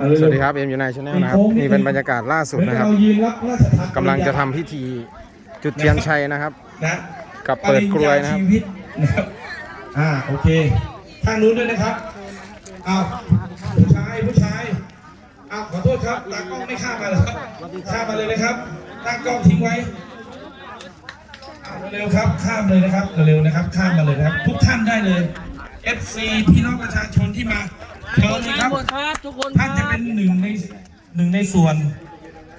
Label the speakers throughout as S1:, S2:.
S1: เอาเร็วๆ
S2: สวัสดีครับเอ็มยูไนชาแนลนะครับนี่เป็นบรรยากาศล่าสุดนะครับ
S1: เรายืนรับราชทาน
S2: กำลังจะทำพิธีจุดเทียนชัยนะครับ
S1: นะ
S2: กับเปิดกลวยนะครับ
S1: ปญญาชีวิตนะครับอ่าโอเคทางนู้นด้วยนะครับเอาผู้ชายผู้ชายเอาขอโทษครับตากล้องไม่ข้ามมาเลยครับข้ามมาเลยนะครับตั้งกล้องทิ้งไว้เอาเร็วๆครับข้ามเลยนะครับเร็วๆนะครับข้ามมาเลยนะครับ ทุกท่านได้เลย FC พี่น้องประชาชนที่มา เชิญเลยครับ
S3: หมดครับทุกคน
S1: ท่านจะเป็นหนึ่งในหนึ่งในส่วน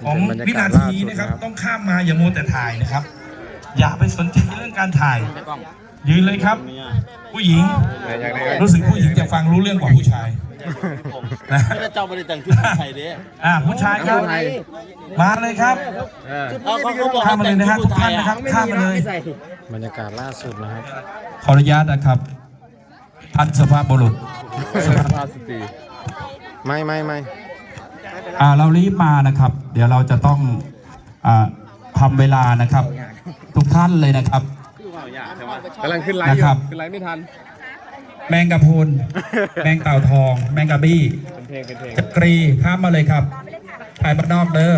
S1: ของ
S2: เป็นบรร
S1: วิ
S2: ยากา
S1: นา
S2: ศ
S1: ที
S2: ล่าสุด
S1: นะครับ
S2: นะครับ
S1: ต้องข้ามมาอย่ามัวแต่ถ่ายนะครับ อย่าไปสนใจเรื่องการถ่าย ยืนเลยครับ ผู้หญิง รู้สึกผู้หญิงจะฟังรู้เรื่องกว่าผู้ชายนะ
S3: ไม่ได้เจ้าไม่ได้แต่งชุดไทยเด้
S1: อ่าผู้ชายครับมาเลยครับ
S3: เอาเขาเขาบอก
S1: ข้ามมาเลยนะฮะทุกท่านนะครับข้ามมาเลย
S2: บรรยากาศล่าสุดนะครับ
S1: ขออนุญาตนะครับ ท่านสภาพบุรุษ
S2: ไม่ไม่ไม่
S1: อ่าเรารีบมานะครับ เดี๋ยวเราจะต้องอ่าทำเวลานะครับ ทุกท่านเลยนะครับ
S2: กำลังขึ้นไลฟ์อยู่
S1: นะครับ
S2: ขึ้นไลฟ์ไม่ทัน
S1: แมงกะพรุน แมงเต่าทอง แมงกะบี้
S2: เป็นเพลงเป็นเพลง
S1: จักรีข้ามมาเลยครับถ่ายบ้านนอกเด้อ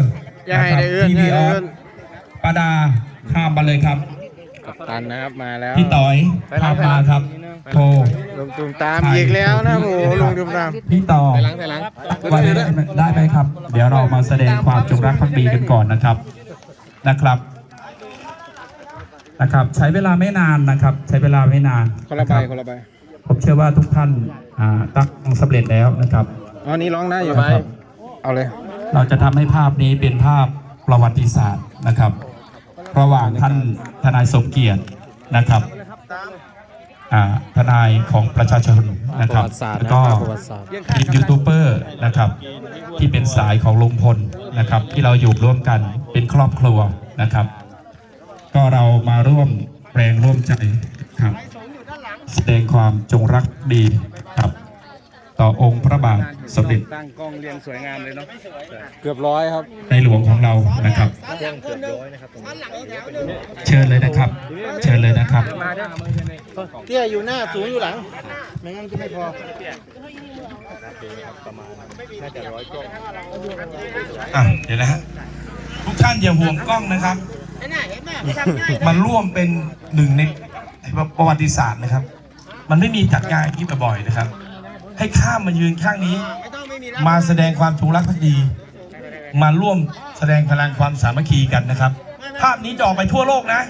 S2: อย่าให้ได้เอื้อน
S1: พี่
S2: อย่า
S1: วี
S2: ให้
S1: ออ
S2: ได้เอื้
S1: ส
S2: อน
S1: ปาดาข้ามมาเลยครับ
S2: กัปตันนะครับมาแล้ว
S1: พี่ต่อยข้ามมาครับโทร
S2: ลุงตุมตามอีกแล้วนะโอ้โหลุงตุมตาม
S1: พี่ต่อ
S2: ไปหลังไปหลัง
S1: วันนี้ได้ไหมครับ เดี๋ยวเรามาแสดงความจงรักภักดีกันก่อนนะครับนะครับนะครับใช้เวลาไม่นานนะครับ ใช้เวลาไม่นาน
S2: คนละใบ
S1: รับ
S2: คนละใบ
S1: ผมเชื่อว่าทุกท่านอ่าตั้งสำเร็จแล้วนะครับ
S2: อ๋อนี่ร้องได้อยู่
S1: ครับ
S2: เอาเลย
S1: เราจะทำให้ภาพนี้เป็นภาพประวัติศาสตร์นะครับ ระหว่างท่านทนายสมเกียรตินะครับอ่าทนายของประชาชนนะ
S2: ป
S1: ค
S2: ระ
S1: รับ
S2: วัติศาสตร์
S1: แล้ว
S2: นะ
S1: ก็
S2: ประวัติศาสตร์
S1: ทีมยูทูบเบอร์นะครับ ที่เป็นสายของลุงพลนะครับ ที่เราอยู่ร่วมกันเป็นครอบครัวนะครับ ก็เรามาร่วมแรงร่วมใจครับ แสดงความจงรักดีครับ ต่อองค์พระบาทสมเด็จ
S2: ตั้งกล้องเรียงสวยงามเลยเนาะเกือบร้อยครับ
S1: ในหลวงของเรานะครับเชิญเลยนะครับ เชิญเลยนะครับ
S3: เตี้ยอยู่หน้าสูงอยู่หลังไม่งั้นจะไม่พอ
S1: อะเดี๋ยวนะฮะทุกท่านอย่าห่วงกล้องนะครับมันร่วมเป็นหนึ่งในประวัติศาสตร์นะครับ มันไม่มีจัดงานอย่างนี้บ่อยๆนะครับ ให้ข้ามมายืนข้างนี้ มาแสดงความจงรักภักดี มาร่วมแสดงพลังความสามัคคีกันนะครับ ภาพนี้จะออกไปทั่วโลกนะ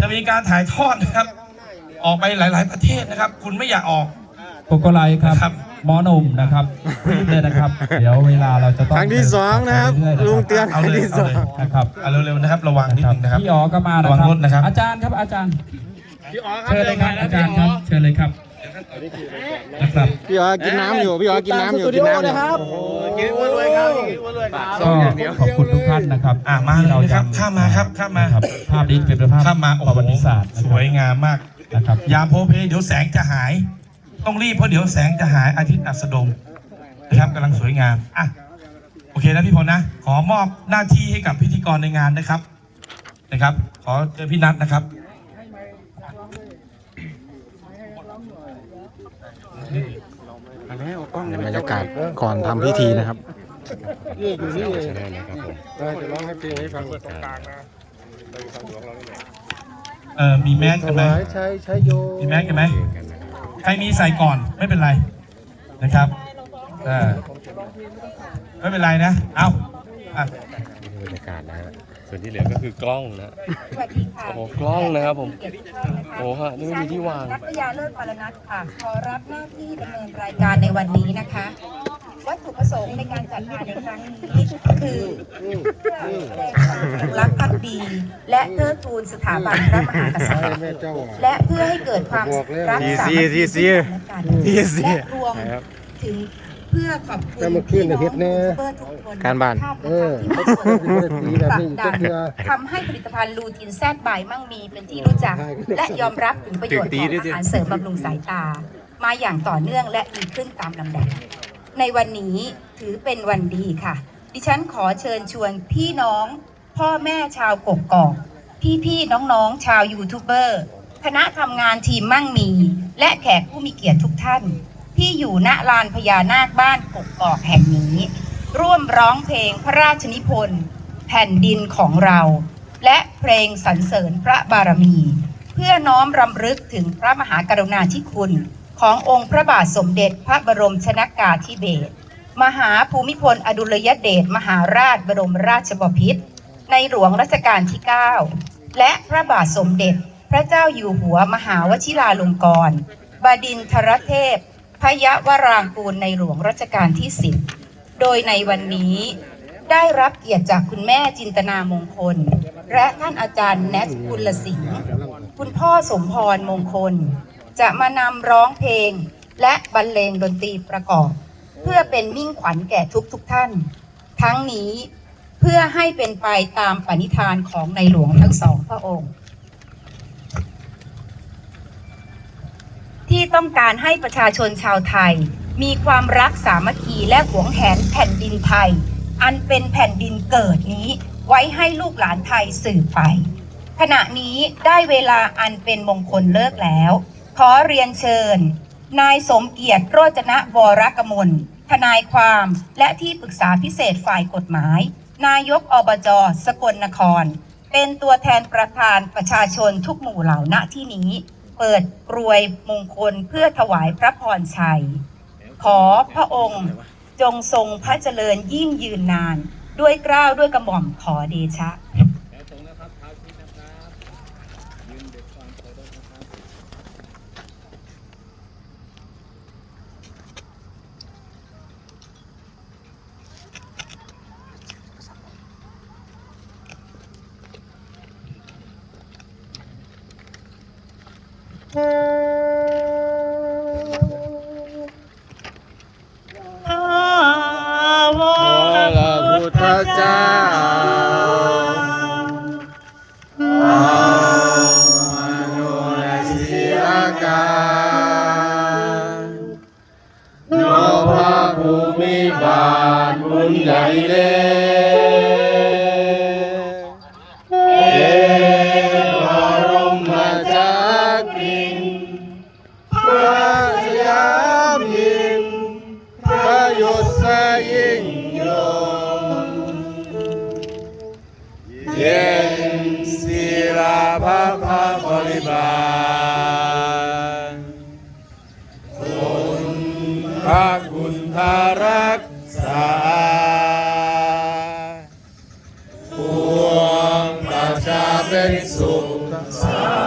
S1: จะมีการถ่ายทอดนะครับ ออกไปหลาย ๆ ประเทศนะครับ คุณไม่อยากออก
S4: โกโกไลครับ
S1: ครับ
S4: หมอหนุ่มนะครับรีบเลยนะครับ เดี๋ยวเวลาเราจะต้อง
S2: ครั้งที่สองนะครับ
S4: ไปเอยๆ
S2: ลุงเตือน
S1: เอาเลย
S2: ที่ส
S1: เอา
S2: อง
S1: เลย
S4: นะครับ
S1: เอาเร็วๆนะครับ ระวังนิดนึงนะครับ
S4: พี่อ๋อก็มานะ
S1: ระวังรถนะครับ
S4: อาจารย์ครับอาจารย์เชิญเลยครับอาจารย์ครับ เชิญเลยครับ นะครับ
S2: พี่อ๋อกินน้ำอยู่พี่อ๋อกินน้ำอยู่กินน้ำอยู่
S3: กินอ้วนรวยครับกินอ้วนรวยครับ
S4: ก็ขอบคุณทุกท่านนะครับ
S1: อะมา
S4: ที่
S1: เลยนะครับ
S4: จำ
S1: ข้ามมาครับข้ามมา
S4: ครับภาพนี้เป็นภาพ
S1: ข้ามมาโอ้
S4: ประ
S1: โห
S4: วัติศาสตร์นะ
S1: ส
S4: ครั
S1: วยงามมาก
S4: นะครับ
S1: ยามโพเพเดี๋ยวแสงจะหาย ต้องรีบเพราะเดี๋ยวแสงจะหายอาทิตย์อัสดงนะครับกำลังสวยงามอะโอเคนะพี่พลนะ ขอมอบหน้าที่ให้กับพิธีกรในงานนะครับนะครับ ขอเจอพี่นัทนะครับ
S2: บรรยากาศก่อนทำพิธีนะครับ
S1: เออมีแมสกันไหม
S3: ใช้ใช้โย
S1: มีแมสกันไหมใครมีใส่ก่อนไม่เป็นไรนะครับเออไม่เป็นไรนะ เอาอะ
S5: บรรยากาศนะฮะ ส่วนที่เหลือก็คือกล้องนะโอ้โหกล้องนะครับผมโอ้โหฮะนี่ไม่มีที่วาง
S6: รัตยาเลิศพลนัทค่ะ ขอรับหน้าที่ดำเนินรายการในวันนี้นะคะ วัตถุประสงค์ในการจัดงานในครั้งนี้คือเพื่อแสดงความรักภักดี และเทิดทูนสถาบันพระมหากษัตริย์และเพื่อให้เกิดความรักสามัคคี
S2: ทีซีทีซี
S6: และรวมถึงเพื่อขอบคุณพี่น้องยูทูบเบอร์ทุกคน
S2: การบ้าน
S6: เออที่ผลักดันทำให้ผลิตภัณฑ์ลูทินแซดบายมั่งมีเป็นที่รู้จัก และยอมรับถึงประโยชน์ของอาหารเสริมบำรุงสายตา มาอย่างต่อเนื่องและดีขึ้นตามลำดับ ในวันนี้ถือเป็นวันดีค่ะ ดิฉันขอเชิญชวนพี่น้อง พ่อแม่ชาวกกอกพี่ๆน้องๆ ชาวยูทูบเบอร์ คณะทำงานทีมมั่งมี และแขกผู้มีเกียรติทุกท่าน ที่อยู่ณลานพญานาคบ้านกกอกแห่งนี้ ร่วมร้องเพลงพระราชนิพนธ์แผ่นดินของเรา และเพลงสรรเสริญพระบารมี เพื่อน้อมรำลึกถึงพระมหากรุณาธิคุณ ขององค์พระบาทสมเด็จพระบรมชนากาธิเบศรมหาภูมิพลอดุลยเดชมหาราชบรมราชบพิตรในหลวงรัชกาลที่ 9 และพระบาทสมเด็จพระเจ้าอยู่หัวมหาวชิราลงกรณบดินทรเทพ พยวรางกูลในหลวงรัชกาลที่10โดยในวันนี้ได้รับเกียรติจากคุณแม่จินตนามงคล และท่านอาจารย์แนทกุลสิงห์คุณพ่อสมพรมงคล จะมานำร้องเพลง และบรรเลงดนตรีประกอบ เพื่อเป็นมิ่งขวัญแก่ทุกทุกท่าน ทั้งนี้เพื่อให้เป็นไปตามปณิธานของในหลวงทั้งสองพระองค์ ต้องการให้ประชาชนชาวไทย มีความรักสามัคคีและหวงแหนแผ่นดินไทย อันเป็นแผ่นดินเกิดนี้ไว้ให้ลูกหลานไทยสืบไป ขณะนี้ได้เวลาอันเป็นมงคลเลิกแล้ว ขอเรียนเชิญ นายสมเกียรติโรจนะวรกมลทนายความและที่ปรึกษาพิเศษฝ่ายกฎหมาย นายกอบจสกลนคร เป็นตัวแทนประธานประชาชนทุกหมู่เหล่าณที่นี้ เปิดกรวยมงคลเพื่อถวายพระพรชัย ขอพระองค์จงทรงพระเจริญยิ่งยืนนาน ด้วยเกล้าวด้วยกระหม่อมขอเดชะ
S2: พ ยิ่งยงเย็นศิลาภาพาบริบาลคุณพระคุณทารักษาปวงประชาเป็นสุขสา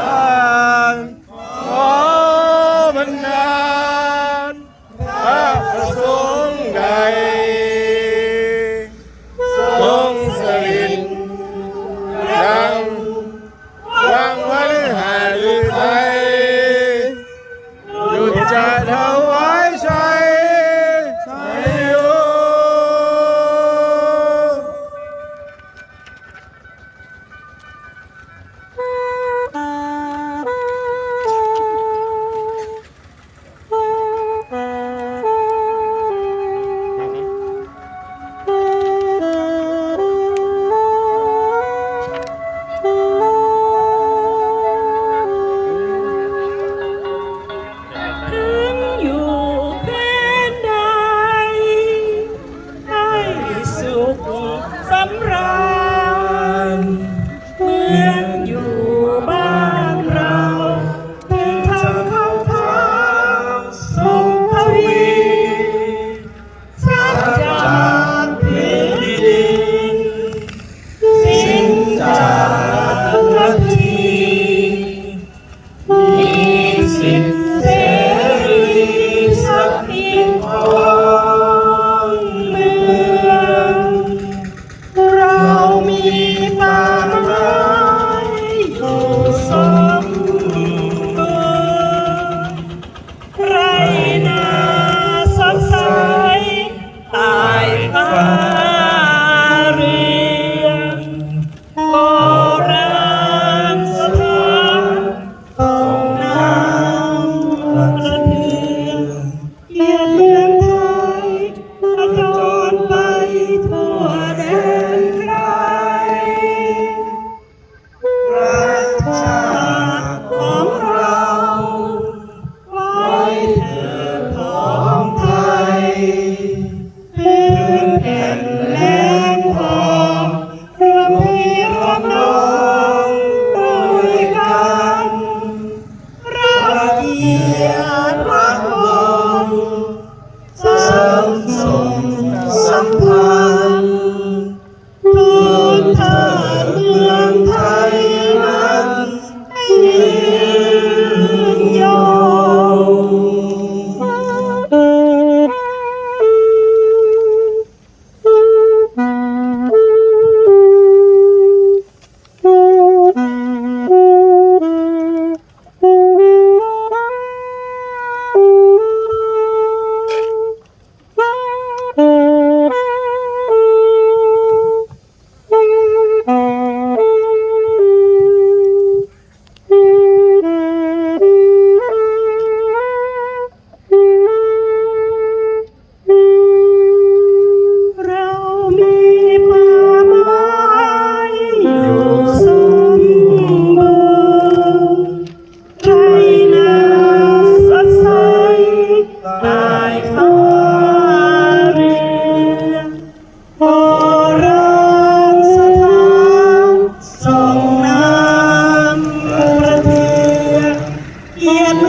S2: Love from some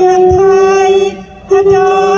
S2: รักไทยอา
S1: จาร
S7: ย์